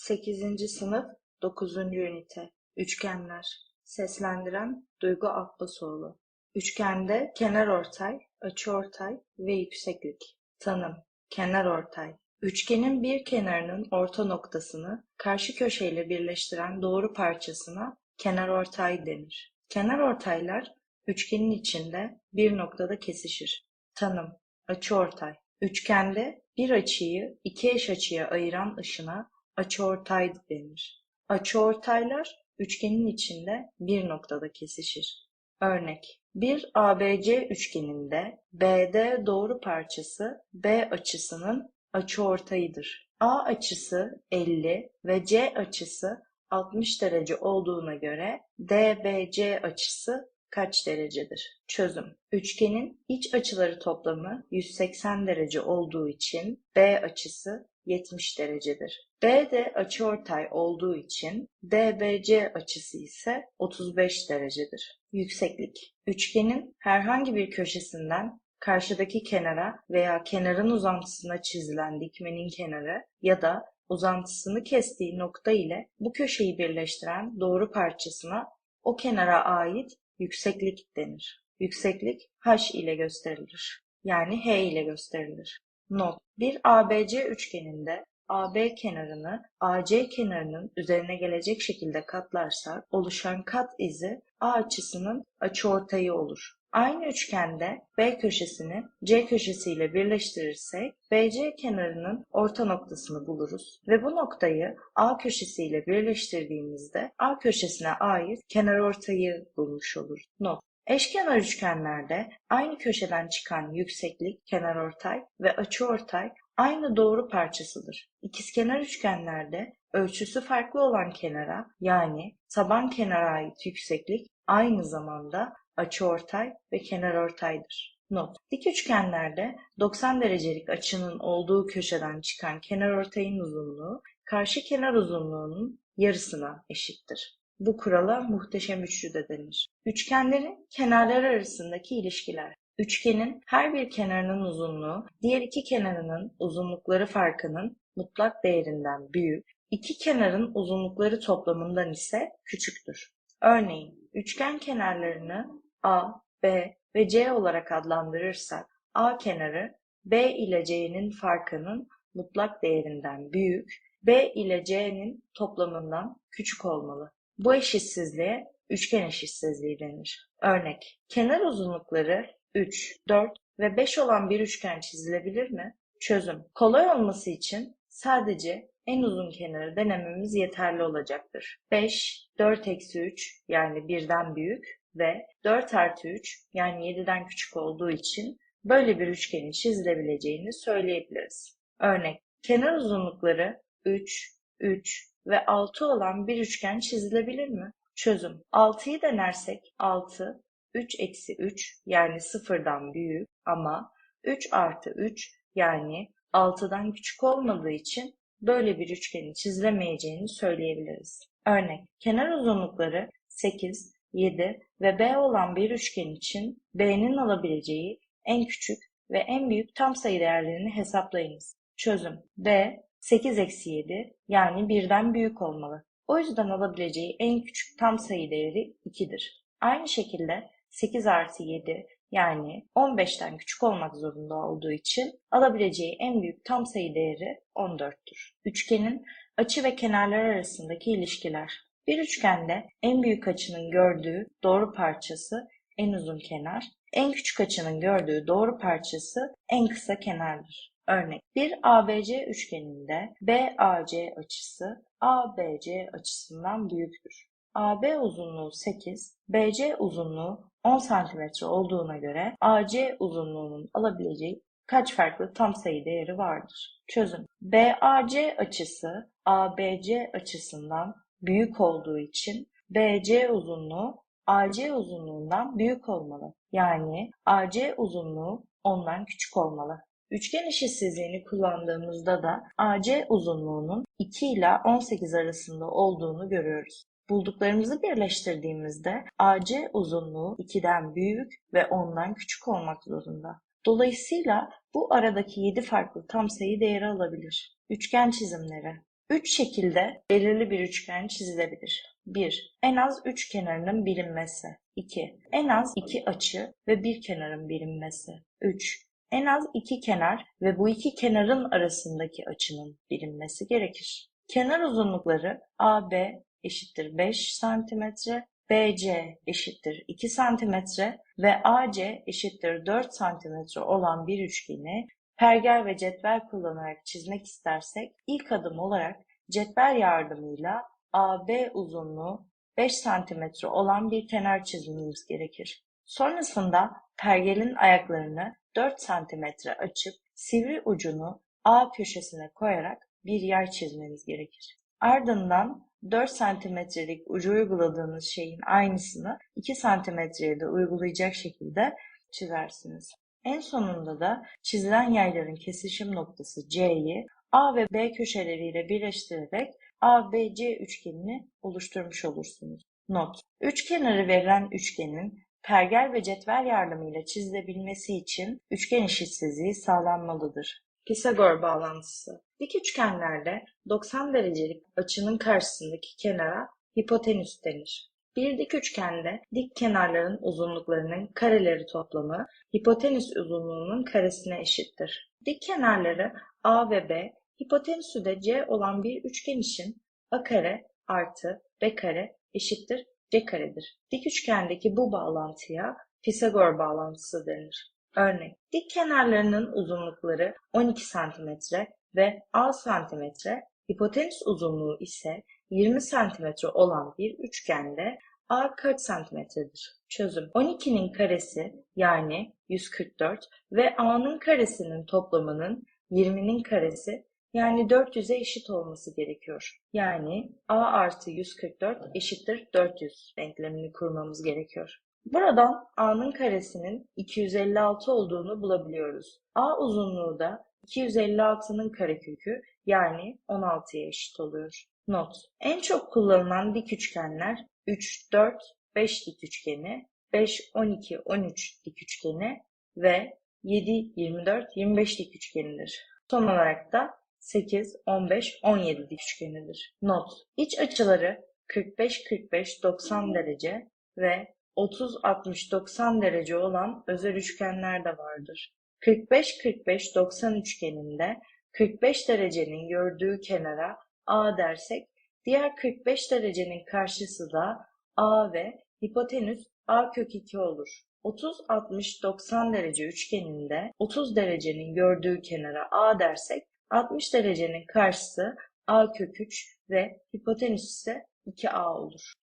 8. sınıf 9. ünite Üçgenler Seslendiren Duygu Abbasoğlu Üçgende kenarortay, açıortay ve yükseklik. Tanım Kenarortay Üçgenin bir kenarının orta noktasını karşı köşeyle birleştiren doğru parçasına kenarortay denir. Kenarortaylar üçgenin içinde bir noktada kesişir. Tanım Açıortay Üçgende bir açıyı iki eş açıya ayıran ışına açıortay denir. Açıortaylar üçgenin içinde bir noktada kesişir. Örnek bir ABC üçgeninde BD doğru parçası B açısının açıortayıdır. A açısı 50 ve C açısı 60 derece olduğuna göre DBC açısı kaç derecedir? Çözüm. Üçgenin iç açıları toplamı 180 derece olduğu için B açısı 70 derecedir. B de açıortay olduğu için DBC açısı ise 35 derecedir. Yükseklik. Üçgenin herhangi bir köşesinden karşıdaki kenara veya kenarın uzantısına çizilen dikmenin kenarı ya da uzantısını kestiği nokta ile bu köşeyi birleştiren doğru parçasına o kenara ait yükseklik denir. Yükseklik h ile gösterilir. Yani h ile gösterilir. Not. Bir ABC üçgeninde AB kenarını AC kenarının üzerine gelecek şekilde katlarsak oluşan kat izi A açısının açıortayı olur. Aynı üçgende B köşesini C köşesiyle birleştirirsek BC kenarının orta noktasını buluruz ve bu noktayı A köşesiyle birleştirdiğimizde A köşesine ait kenarortayı bulmuş oluruz. Not. Eşkenar üçgenlerde aynı köşeden çıkan yükseklik, kenarortay ve açıortay aynı doğru parçasıdır. İkizkenar üçgenlerde ölçüsü farklı olan kenara yani taban kenara ait yükseklik aynı zamanda açıortay ve kenarortaydır. Not. Dik üçgenlerde 90 derecelik açının olduğu köşeden çıkan kenarortayın uzunluğu karşı kenar uzunluğunun yarısına eşittir. Bu kurala muhteşem üçlü de denir. Üçgenlerin kenarları arasındaki ilişkiler. Üçgenin her bir kenarının uzunluğu diğer iki kenarının uzunlukları farkının mutlak değerinden büyük, iki kenarın uzunlukları toplamından ise küçüktür. Örneğin üçgen kenarlarını A, B ve C olarak adlandırırsak A kenarı B ile C'nin farkının mutlak değerinden büyük, B ile C'nin toplamından küçük olmalı. Bu eşitsizliğe üçgen eşitsizliği denir. Örnek, kenar uzunlukları 3, 4 ve 5 olan bir üçgen çizilebilir mi? Çözüm. Kolay olması için sadece en uzun kenarı denememiz yeterli olacaktır. 5, 4 eksi 3 yani 1'den büyük ve 4 artı 3 yani 7'den küçük olduğu için böyle bir üçgenin çizilebileceğini söyleyebiliriz. Örnek, kenar uzunlukları 3, 3 ve 6 olan bir üçgen çizilebilir mi? Çözüm. 6'yı denersek 6, 3 eksi 3 yani 0'dan büyük ama 3 artı 3 yani 6'dan küçük olmadığı için böyle bir üçgenin çizilemeyeceğini söyleyebiliriz. Örnek, kenar uzunlukları 8, 7 ve B olan bir üçgen için B'nin alabileceği en küçük ve en büyük tam sayı değerlerini hesaplayınız. Çözüm. B 8 eksi 7 yani birden büyük olmalı. O yüzden alabileceği en küçük tam sayı değeri 2'dir. Aynı şekilde 8 artı 7 yani 15'ten küçük olmak zorunda olduğu için alabileceği en büyük tam sayı değeri 14'tür. Üçgenin açı ve kenarlar arasındaki ilişkiler. Bir üçgende en büyük açının gördüğü doğru parçası en uzun kenar, en küçük açının gördüğü doğru parçası en kısa kenardır. Örnek bir ABC üçgeninde BAC açısı ABC açısından büyüktür. AB uzunluğu 8, BC uzunluğu 10 cm olduğuna göre AC uzunluğunun alabileceği kaç farklı tam sayı değeri vardır? Çözüm. BAC açısı ABC açısından büyük olduğu için BC uzunluğu AC uzunluğundan büyük olmalı. Yani AC uzunluğu ondan küçük olmalı. Üçgen eşitsizliğini kullandığımızda da AC uzunluğunun 2 ile 18 arasında olduğunu görüyoruz. Bulduklarımızı birleştirdiğimizde AC uzunluğu 2'den büyük ve 10'dan küçük olmak zorunda. Dolayısıyla bu aradaki 7 farklı tam sayı değeri alabilir. Üçgen çizimleri Üç şekilde belirli bir üçgen çizilebilir. 1. En az üç kenarının bilinmesi. 2. En az iki açı ve bir kenarın bilinmesi. 3. En az iki kenar ve bu iki kenarın arasındaki açının bilinmesi gerekir. Kenar uzunlukları AB eşittir 5 cm, BC eşittir 2 cm ve AC eşittir 4 cm olan bir üçgeni pergel ve cetvel kullanarak çizmek istersek ilk adım olarak cetvel yardımıyla AB uzunluğu 5 cm olan bir kenar çizmemiz gerekir. Sonrasında pergelin ayaklarını 4 cm açıp sivri ucunu A köşesine koyarak bir yer çizmemiz gerekir. Ardından 4 santimetrelik ucu uyguladığınız şeyin aynısını 2 santimetreye de uygulayacak şekilde çizersiniz. En sonunda da çizilen yerlerin kesişim noktası C'yi A ve B köşeleriyle birleştirerek ABC üçgenini oluşturmuş olursunuz. Not. Üç kenarı verilen üçgenin pergel ve cetvel yardımıyla çizilebilmesi için üçgen eşitsizliği sağlanmalıdır. Pisagor bağlantısı. Dik üçgenlerde 90 derecelik açının karşısındaki kenara hipotenüs denir. Bir dik üçgende dik kenarların uzunluklarının kareleri toplamı hipotenüs uzunluğunun karesine eşittir. Dik kenarları A ve B, hipotenüsü de C olan bir üçgen için A kare artı B kare eşittir C karedir. Dik üçgendeki bu bağlantıya Pisagor bağlantısı denir. Örnek, dik kenarlarının uzunlukları 12 cm ve A cm, hipotenüs uzunluğu ise 20 cm olan bir üçgende A kaç santimetredir? Çözüm. 12'nin karesi yani 144 ve A'nın karesinin toplamının 20'nin karesi yani 400'e eşit olması gerekiyor. Yani A artı 144 eşittir 400 denklemini kurmamız gerekiyor. Buradan A'nın karesinin 256 olduğunu bulabiliyoruz. A uzunluğu da 256'nın karekökü yani 16'ya eşit oluyor. Not. En çok kullanılan dik üçgenler 3, 4, 5 dik üçgeni, 5, 12, 13 dik üçgeni ve 7, 24, 25 dik üçgenidir. Son olarak da 8, 15, 17 dik üçgenidir. Not. İç açıları 45, 45, 90 derece ve 30, 60, 90 derece olan özel üçgenler de vardır. 45, 45, 90 üçgeninde 45 derecenin gördüğü kenara A dersek, diğer 45 derecenin karşısı da A ve hipotenüs A kök 2 olur. 30, 60, 90 derece üçgeninde 30 derecenin gördüğü kenara A dersek, 60 derecenin karşısı A kök 3 ve hipotenüs ise 2A olur.